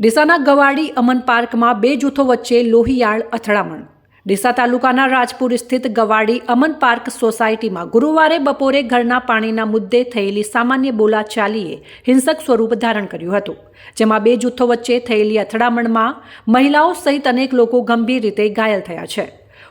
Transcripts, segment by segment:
ડીસાના ગવાડી અમન પાર્કમાં બે જૂથો વચ્ચે લોહિયાળ અથડામણ. ડીસા તાલુકાના રાજપુર સ્થિત ગવાડી અમન પાર્ક સોસાયટીમાં ગુરુવારે બપોરે ઘરના પાણીના મુદ્દે થયેલી સામાન્ય બોલાચાલીએ હિંસક સ્વરૂપ ધારણ કર્યું હતું. જેમાં બે જૂથો વચ્ચે થયેલી અથડામણમાં મહિલાઓ સહિત અનેક લોકો ગંભીર રીતે ઘાયલ થયા છે.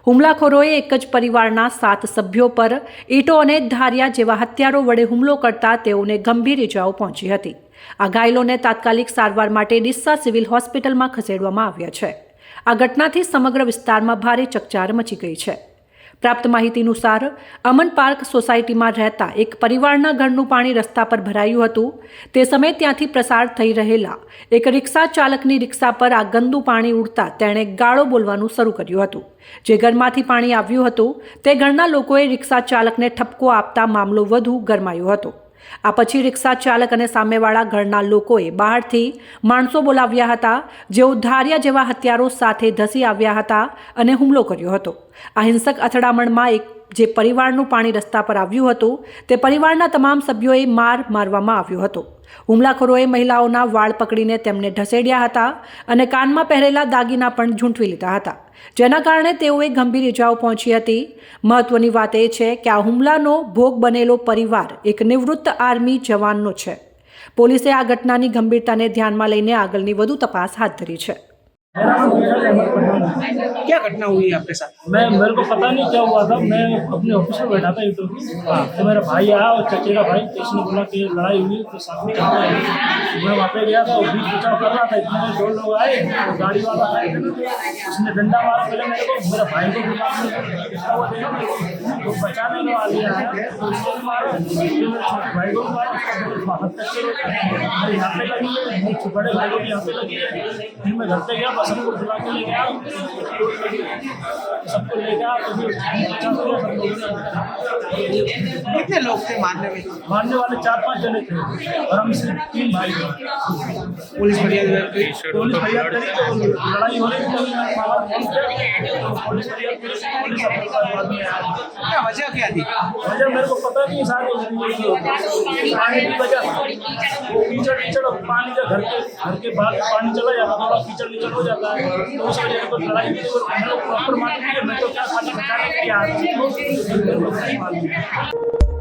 હુમલાખોરોએ એક જ પરિવારના સાત સભ્યો પર ઈંટો અને ધારિયા જેવા હથિયારો વડે હુમલો કરતા તેઓને ગંભીર ઇજાઓ પહોંચી હતી. આ ઘાયલોને તાત્કાલિક સારવાર માટે ડિસ્સા સિવિલ હોસ્પિટલમાં ખસેડવામાં આવ્યા છે. આ ઘટનાથી સમગ્ર વિસ્તારમાં ભારે ચકચાર મચી ગઈ છે. પ્રાપ્ત માહિતી અનુસાર, અમન પાર્ક સોસાયટીમાં રહેતા એક પરિવારના ઘરનું પાણી રસ્તા પર ભરાયું હતું. તે સમયે ત્યાંથી પ્રસાર થઈ રહેલા એક રિક્ષા ચાલકની રિક્ષા પર આ ગંદુ પાણી ઉડતા તેણે ગાળો બોલવાનું શરૂ કર્યું હતું. જે ઘરમાંથી પાણી આવ્યું હતું, તે ઘરના લોકોએ રિક્ષા ચાલકને ઠપકો આપતા મામલો વધુ ગરમાયો હતો. આ પછી રિક્ષા ચાલક અને સામેવાળા ઘરના લોકોએ બહારથી માણસો બોલાવ્યા હતા જેઓ ધારિયા જેવા હથિયારો સાથે ધસી આવ્યા હતા અને હુમલો કર્યો હતો. આ હિંસક અથડામણમાં એક જે પરિવારનું પાણી રસ્તા પર આવ્યું હતું, તે પરિવારના તમામ સભ્યોએ માર મારવામાં આવ્યો હતો. હુમલાખોરોએ મહિલાઓના વાળ પકડીને તેમને ઢસેડ્યા હતા અને કાનમાં પહેરેલા દાગીના પણ ઝૂંટવી લીધા હતા. જેના કારણે તેઓએ ગંભીર ઇજાઓ પહોંચી હતી. મહત્વની વાત એ છે કે આ હુમલાનો ભોગ બનેલો પરિવાર એક નિવૃત્ત આર્મી જવાનનો છે. પોલીસે આ ઘટનાની ગંભીરતાને ધ્યાનમાં લઈને આગળની વધુ તપાસ હાથ ધરી છે. क्या घटना हुई है आपके साथ? मैं मेरे को पता नहीं क्या हुआ था। मैं अपने ऑफ़िस में बैठा था यूट्यूब तो मेरा भाई आया और चचेरा भाई तो इसने बोला कि लड़ाई हुई तो साथ में हैं। मैं वहाँ पे गया था और बीच बचाव कर रहा था इतने में दो लोग आए और गाड़ी वाला आए उसने डंडा मारा पहले मेरे को मेरा भाई को तो बचाने को आ गया। है तो भाई को तक के मेरे यहाँ पे लगी है बड़े भाई को भी यहाँ पे लगी है। फिर मैं घर पे गया को बुला के ले गया सबको ले गया तो फिर कितने लोग थे मारने में? मारने वाले चार पाँच जने थे और हम सिर्फ़ तीन भाई थे। पुलिस फरियाद की पुलिस फरियाद करी तो लड़ाई हो रही थी पुलिस फरियाद करी पुलिस अपने आदमी क्या वजह क्या थी? वजह मेरे को पता नहीं सारे पानी की वजह वो कीचड़ कीचड़ और पानी जब घर के घर के बाहर पानी चला जाता थोड़ा कीचड़ कीचड़ हो जाता है तो उस वजह से तो लड़ाई हुई और हम लोग प्रॉपर मालूम नहीं है मैं तो क्या खाली बचाने के लिए आ रहा हूँ